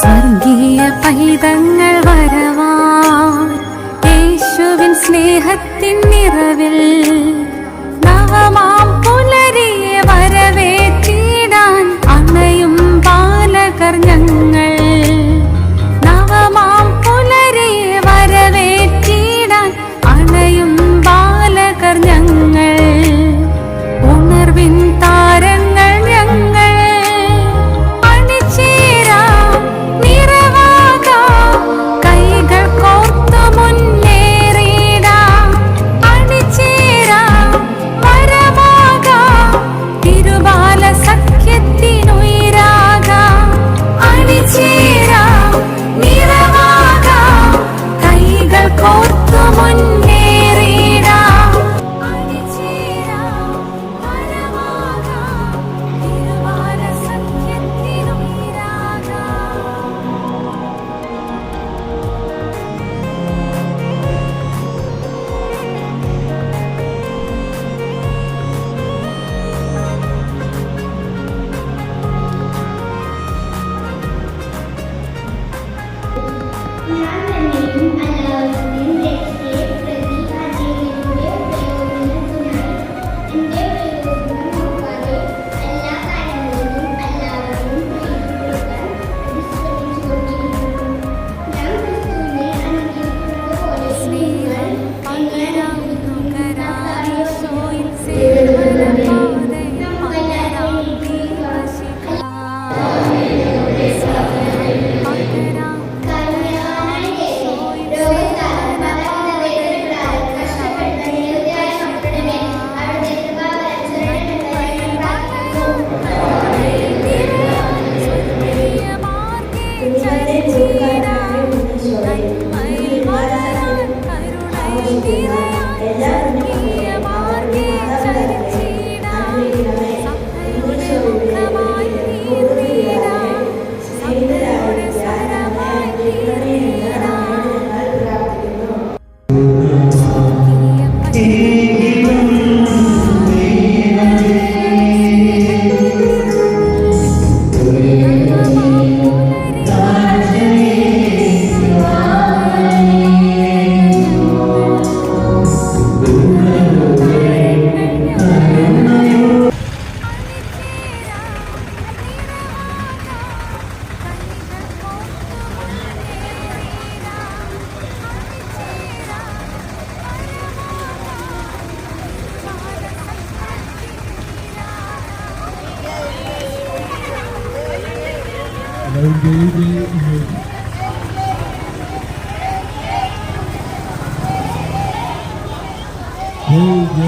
സ്വർഗീയ പൈതങ്ങൾ വരവാൻ യേശുവിൻ സ്നേഹത്തിൻ നിറവിൽ നവമാ I believe in you. Believe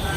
in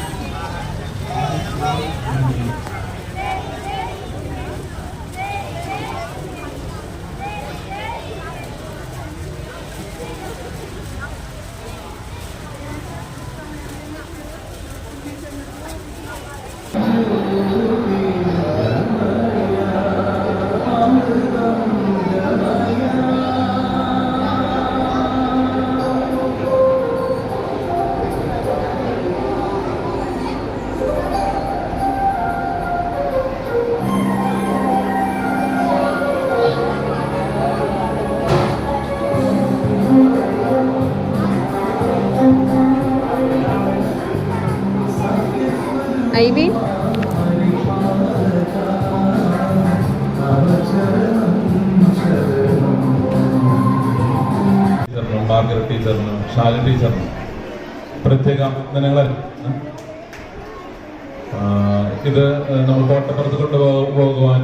Margaret ടീച്ചറിനും Shali ടീച്ചറിനും പ്രത്യേക അഭിനന്ദനങ്ങൾ ഇത് നമ്മൾ കോട്ടപ്പുറത്ത് കൊണ്ടുപോകുവാൻ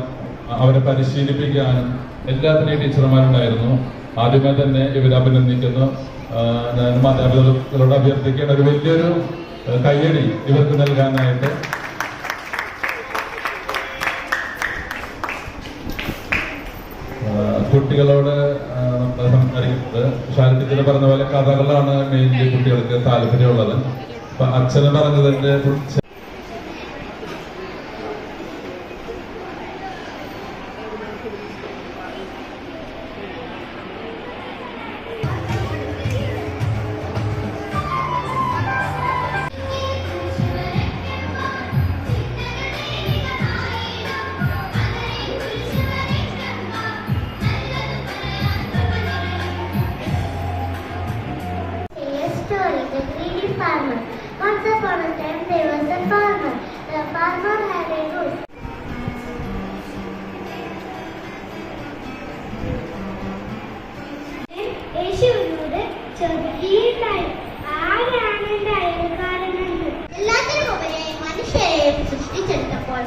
അവരെ പരിശീലിപ്പിക്കാനും എല്ലാത്തിനെയും ടീച്ചർമാരുണ്ടായിരുന്നു. ആദ്യമേ തന്നെ ഇവരെ അഭിനന്ദിക്കുന്നു. ഞാൻ മാതാപിതാക്കളോട് അഭ്യർത്ഥിക്കേണ്ട ഒരു വലിയൊരു കയ്യടി ഇവർക്ക് നൽകാനായിട്ട്. കുട്ടികളോട് സംസാരിക്കുന്നത്. ഷാരിറ്റിച്ചിൽ പറഞ്ഞ പോലെ കഥകളാണ് മെയിൻലി കുട്ടികൾക്ക് താല്പര്യമുള്ളത്. അപ്പൊ അച്ഛന് പറഞ്ഞതിന്റെ ചോദിക്കുകയുണ്ടായി ആരാണ് എന്റെ അയൽക്കാരനെന്ന് എല്ലാത്തിനും ഉപരി മനുഷ്യരെ സൃഷ്ടിച്ചെടുത്തപ്പോൾ